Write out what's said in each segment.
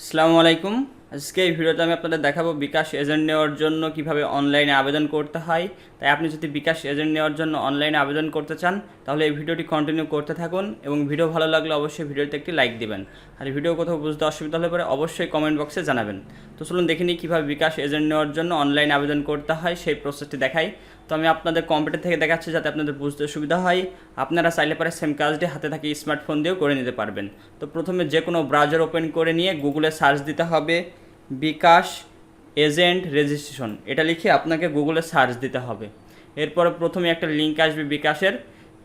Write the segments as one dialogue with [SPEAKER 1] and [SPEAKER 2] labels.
[SPEAKER 1] আসসালামু আলাইকুম। আজকে এই ভিডিওতে আমি আপনাদের দেখাবো বিকাশ এজেন্ট নেওয়ার জন্য কীভাবে অনলাইনে আবেদন করতে হয়। তাই আপনি যদি বিকাশ এজেন্ট নেওয়ার জন্য অনলাইনে আবেদন করতে চান, তাহলে এই ভিডিওটি কন্টিনিউ করতে থাকুন এবং ভিডিও ভালো লাগলে অবশ্যই ভিডিওতে একটি লাইক দিবেন। আর ভিডিও কোথাও বুঝতে অসুবিধা হলে পরে অবশ্যই কমেন্ট বক্সে জানাবেন। তো চলুন দেখে নিই কীভাবে বিকাশ এজেন্ট নেওয়ার জন্য অনলাইনে আবেদন করতে হয়, সেই প্রসেসটি দেখাই। তো আমি আপনাদের কম্পিউটার থেকে দেখাচ্ছি যাতে আপনাদের বুঝতে সুবিধা হয়। আপনারা চাইলে পরে সেম কাজটি হাতে থাকি স্মার্টফোন দিয়েও করে নিতে পারবেন। তো প্রথমে যে কোনো ব্রাউজার ওপেন করে নিয়ে গুগলে সার্চ দিতে হবে, বিকাশ এজেন্ট রেজিস্ট্রেশন এটা লিখে আপনাকে গুগলে সার্চ দিতে হবে। এরপরে প্রথমে একটা লিঙ্ক আসবে বিকাশের।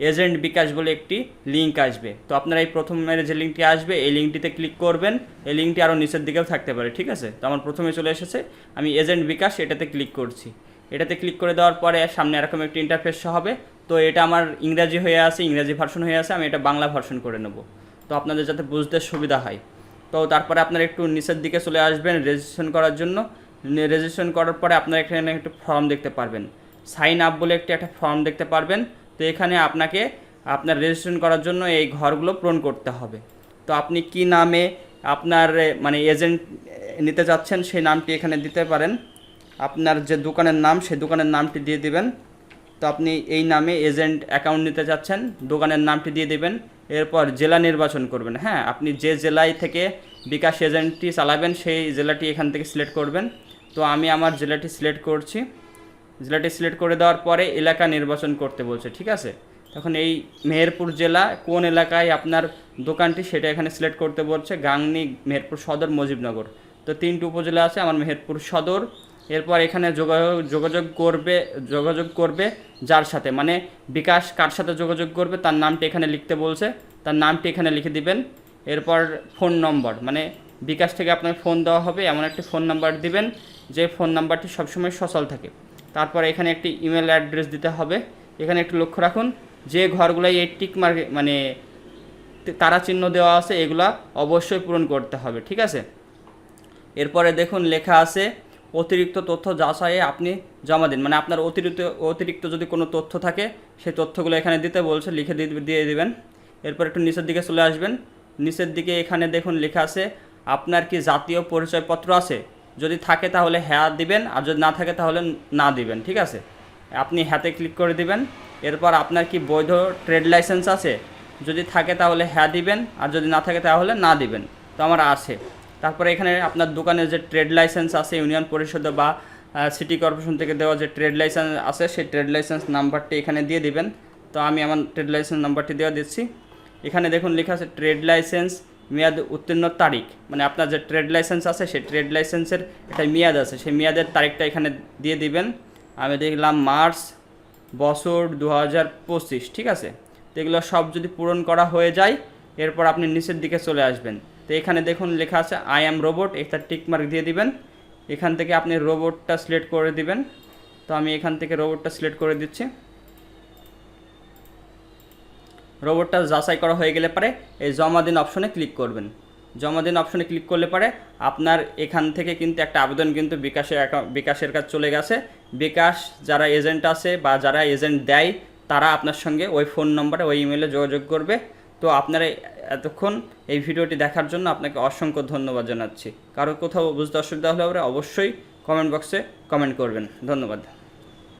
[SPEAKER 1] এজেন্ট বিকাশ বলে একটি লিঙ্ক আসবে। তো আপনারা এই প্রথমের যে লিঙ্কটি আসবে, এই লিঙ্কটিতে ক্লিক করবেন। এই লিঙ্কটি আরও নিচের দিকেও থাকতে পারে, ঠিক আছে? তো আমার প্রথমে চলে এসেছে। আমি এজেন্ট বিকাশ এটাতে ক্লিক করছি। এটাতে ক্লিক করে দেওয়ার পরে সামনে এরকম একটি ইন্টারফেস হবে। তো এটা আমার ইংরাজি হয়ে আছে, ইংরাজি ভার্সন হয়ে আছে, আমি এটা বাংলা ভার্সন করে নেব। তো আপনাদের যাতে বুঝতে সুবিধা হয়। তো তারপরে আপনারা একটু নিচের দিকে চলে আসবেন রেজিস্ট্রেশন করার জন্য। রেজিস্ট্রেশন করার পরে আপনারা এখানে একটু ফর্ম দেখতে পারবেন। সাইন আপ বলে একটি একটা ফর্ম দেখতে পারবেন। তো এখানে আপনাকে আপনার রেজিস্ট্রেশন করার জন্য এই ঘরগুলো পূরণ করতে হবে। তো আপনি কি নামে আপনার মানে এজেন্ট নিতে চাচ্ছেন সেই নামটি এখানে দিতে পারেন। আপনার যে দোকানের নাম, সেই দোকানের নামটি দিয়ে দিবেন। তো আপনি এই নামে এজেন্ট অ্যাকাউন্ট নিতে চাচ্ছেন, দোকানের নামটি দিয়ে দিবেন। এরপর জেলা নির্বাচন করবেন। হ্যাঁ আপনি যে জেলায় থেকে বিকাশ এজেন্টটি চালাবেন, সেই জেলাটি এখান থেকে সিলেক্ট করবেন। তো আমি আমার জেলাটি সিলেক্ট করছি। জেলাটি সিলেক্ট করে দেওয়ার পরে এলাকা নির্বাচন করতে বলছে, ঠিক আছে? তখন এই মেহেরপুর জেলা কোন এলাকায় আপনার দোকানটি সেটা এখানে সিলেক্ট করতে বলছে। গাংনি মেহেরপুর সদর মুজিবনগর। তো তিনটি উপজেলা আছে, আমার মেহেরপুর সদর এরপর এখানে যোগাযোগ যোগাযোগ করবে যোগাযোগ করবে যার সাথে? মানে বিকাশ কার সাথে যোগাযোগ করবে? তার নামটি এখানে লিখতে বলছে। তার নামটি এখানে লিখে দিবেন। এরপর ফোন নম্বর। মানে বিকাশ থেকে আপনার ফোন দেওয়া হবে। এমন একটি ফোন নাম্বার দিবেন, যে ফোন নাম্বারটি সবসময় সচল থাকে। তারপর এখানে একটি ইমেল অ্যাড্রেস দিতে হবে। এখানে একটু লক্ষ্য রাখুন, যে ঘরগুলোয় এই টিক মার্ক মানে তারা চিহ্ন দেওয়া আছে, এগুলা অবশ্যই পূরণ করতে হবে। ঠিক আছে? এরপরে দেখুন, লেখা আছে অতিরিক্ত তথ্য যা যাচাইয়ে আপনি জমা দিন। মানে আপনার অতিরিক্ত অতিরিক্ত যদি কোনো তথ্য থাকে, সেই তথ্যগুলো এখানে দিতে বলছে, লিখে দিয়ে দিয়ে দিবেন। এরপর একটু নিচের দিকে চলে আসবেন। নিচের দিকে এখানে দেখুন লেখা আছে, আপনার কি জাতীয় পরিচয়পত্র আছে? যদি থাকে তাহলে হ্যাঁ দিবেন, আর যদি না থাকে তাহলে না দিবেন। ঠিক আছে? আপনি হ্যাঁতে ক্লিক করে দিবেন। এরপর আপনার কি বৈধ ট্রেড লাইসেন্স আছে? যদি থাকে তাহলে হ্যাঁ দিবেন, আর যদি না থাকে তাহলে না দিবেন। তো আমার আছে। তারপরে এখানে আপনার দোকানের যে ট্রেড লাইসেন্স আছে, ইউনিয়ন পরিষদ বা সিটি কর্পোরেশন থেকে দেওয়া যে ট্রেড লাইসেন্স আছে, সেই ট্রেড লাইসেন্স নাম্বারটি এখানে দিয়ে দিবেন। তো আমি আমার ট্রেড লাইসেন্স নাম্বারটি দেওয়া দিচ্ছি। এখানে দেখুন লেখা আছে, ট্রেড লাইসেন্স মেয়াদ উত্তীর্ণ তারিখ। মানে আপনার যে ট্রেড লাইসেন্স আছে, সেই ট্রেড লাইসেন্সের একটা মেয়াদ আছে। সেই মেয়াদের তারিখটা এখানে দিয়ে দিবেন। আমি দেখলাম মার্চ বছর দু হাজার পঁচিশ, ঠিক আছে? তো এগুলো সব যদি পূরণ করা হয়ে যায়, এরপর আপনি নিচের দিকে চলে আসবেন। তো এখানে দেখুন লেখা আছে আই অ্যাম রোবট এটা টিকমার্ক দিয়ে দিবেন। এখান থেকে আপনি রোবটটা সিলেক্ট করে দিবেন। তো আমি এখান থেকে রোবটটা সিলেক্ট করে দিচ্ছি। রোবটটা যাচাই করা হয়ে গেলে পরে এই জমা দিন অপশনে ক্লিক করবেন। জমা দিন অপশনে ক্লিক করলে পরে আপনার এখান থেকে কিন্তু একটা আবেদন কিন্তু বিকাশের বিকাশের কাজ চলে গেছে। বিকাশ যারা এজেন্ট আছে বা যারা এজেন্ট দেয়, তারা আপনার সঙ্গে ওই ফোন নম্বরে ওই ইমেলে যোগাযোগ করবে। তো আপনারা এতক্ষণ এই ভিডিওটি দেখার জন্য আপনাকে অসংখ্য ধন্যবাদ জানাচ্ছি। কারও কোথাও বুঝতে অসুবিধা হলে অবশ্যই কমেন্ট বক্সে কমেন্ট করবেন। ধন্যবাদ।